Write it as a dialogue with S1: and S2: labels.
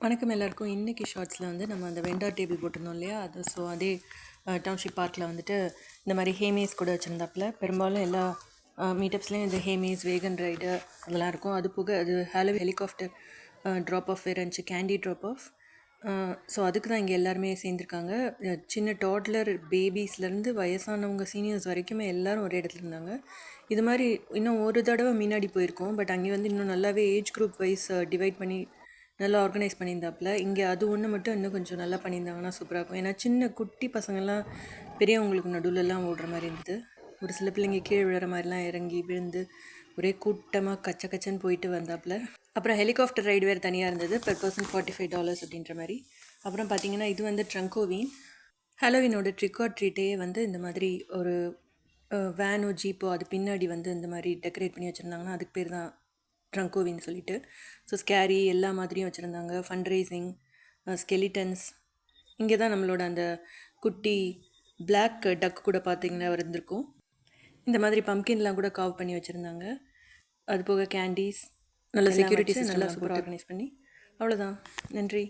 S1: வணக்கம் எல்லாருக்கும். இன்றைக்கி ஷார்ட்ஸில் வந்து நம்ம அந்த வெண்டார் டேபிள் போட்டிருந்தோம் இல்லையா? அது ஸோ அதே டவுன்ஷிப் பார்க்கில் வந்துட்டு இந்த மாதிரி ஹேமேஸ் கூட வச்சுருந்தாப்புல. பெரும்பாலும் எல்லா மீட்டப்ஸ்லேயும் இந்த ஹேமேஸ் வேகன் ரைடு அதெல்லாம் இருக்கும். அது போக அது ஹாலோ ஹெலிகாப்டர் ட்ராப் ஆஃப் வேறு இருந்துச்சு கேண்டி ட்ராப் ஆஃப் ஸோ அதுக்கு தான் இங்கே எல்லாருமே சேர்ந்துருக்காங்க. சின்ன டாட்லர் பேபிஸ்லேருந்து வயசானவங்க சீனியர்ஸ் வரைக்குமே எல்லாரும் ஒரே இடத்துல இருந்தாங்க. இது மாதிரி இன்னும் ஒரு தடவை முன்னாடி போயிருக்கோம். பட் அங்கே வந்து இன்னும் நல்லாவே ஏஜ் குரூப் வைஸ் டிவைட் பண்ணி நல்லா ஆர்கனைஸ் பண்ணியிருந்தாப்புல. இங்கே அது ஒன்று மட்டும் இன்னும் கொஞ்சம் நல்லா பண்ணியிருந்தாங்கன்னா சூப்பராக இருக்கும். ஏன்னா சின்ன குட்டி பசங்கள்லாம் பெரியவங்களுக்கு நடுவில்லாம் ஓடுற மாதிரி இருந்தது. ஒரு சில பிள்ளைங்க கீழே விழுற மாதிரிலாம் இறங்கி விழுந்து ஒரே கூட்டமாக கச்ச கச்சன்னு போயிட்டு வந்தாப்புல. அப்புறம் ஹெலிகாப்டர் ரைடு வேறு தனியாக இருந்தது. Per person forty five dollars அப்படின்ற மாதிரி. அப்புறம் பார்த்தீங்கன்னா இது வந்து ட்ரங்கோவின் ஹலோவினோட ட்ரிக் ஆர் ட்ரீட்டே வந்து இந்த மாதிரி ஒரு வேனோ ஜீப்போ அது பின்னாடி வந்து இந்த மாதிரி டெக்கரேட் பண்ணி வச்சுருந்தாங்கன்னா அதுக்கு பேர் தான் ட்ரங்கோவின்னு சொல்லிட்டு. ஸோ ஸ்கேரி எல்லா மாதிரியும் வச்சுருந்தாங்க. ஃபண்ட் ரைசிங் ஸ்கெலிட்டன்ஸ் இங்கே தான் நம்மளோட அந்த குட்டி பிளாக் டக் கூட பார்த்தீங்கன்னா இருந்திருக்கும். இந்த மாதிரி பம்கின்லாம் கூட காவ் பண்ணி வச்சுருந்தாங்க. அது போக கேண்டீஸ் நல்ல செக்யூரிட்டி நல்லா சூப்பராக ஆர்கனைஸ் பண்ணி. அவ்வளோதான் நன்றி.